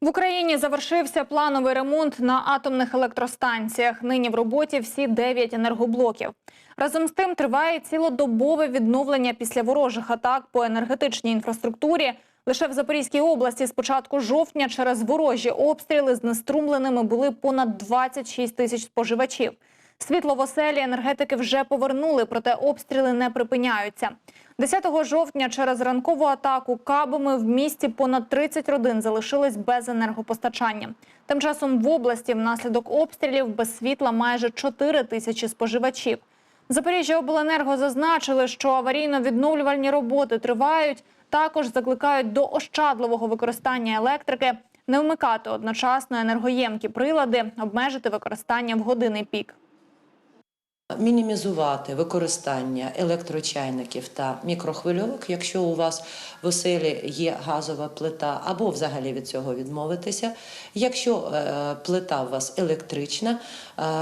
В Україні завершився плановий ремонт на атомних електростанціях. Нині в роботі всі 9 енергоблоків. Разом з тим триває цілодобове відновлення після ворожих атак по енергетичній інфраструктурі. Лише в Запорізькій області з початку жовтня через ворожі обстріли знеструмленими були понад 26 тисяч споживачів. Світло в оселі енергетики вже повернули, проте обстріли не припиняються. 10 жовтня через ранкову атаку кабами в місті понад 30 родин залишились без енергопостачання. Тим часом в області внаслідок обстрілів без світла майже 4 тисячі споживачів. Запоріжжя обленерго зазначили, що аварійно-відновлювальні роботи тривають. Також закликають до ощадливого використання електрики, не вмикати одночасно енергоємкі прилади, обмежити використання в години пік. Мінімізувати використання електрочайників та мікрохвильовок, якщо у вас в оселі є газова плита, або взагалі від цього відмовитися. Якщо е, плита у вас електрична, е,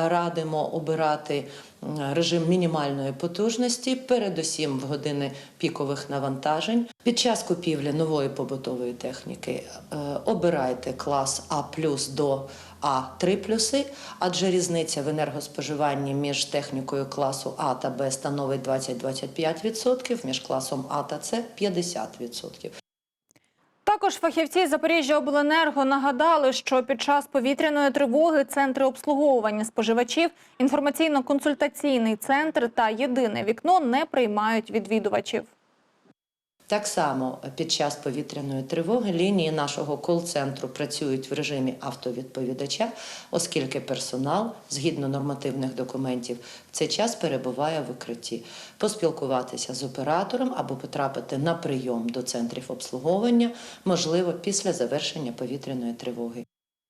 радимо обирати режим мінімальної потужності, передусім в години пікових навантажень. Під час купівлі нової побутової техніки е, обирайте клас А до а 3 плюси, адже різниця в енергоспоживанні між технікою класу А та Б становить 20-25%, між класом А та С 50%. Також фахівці Запоріжжя Обленерго нагадали, що під час повітряної тривоги центри обслуговування споживачів, інформаційно-консультаційний центр та єдине вікно не приймають відвідувачів. Так само під час повітряної тривоги лінії нашого кол-центру працюють в режимі автовідповідача, оскільки персонал, згідно нормативних документів, в цей час перебуває в укритті. Поспілкуватися з оператором або потрапити на прийом до центрів обслуговування можливо після завершення повітряної тривоги.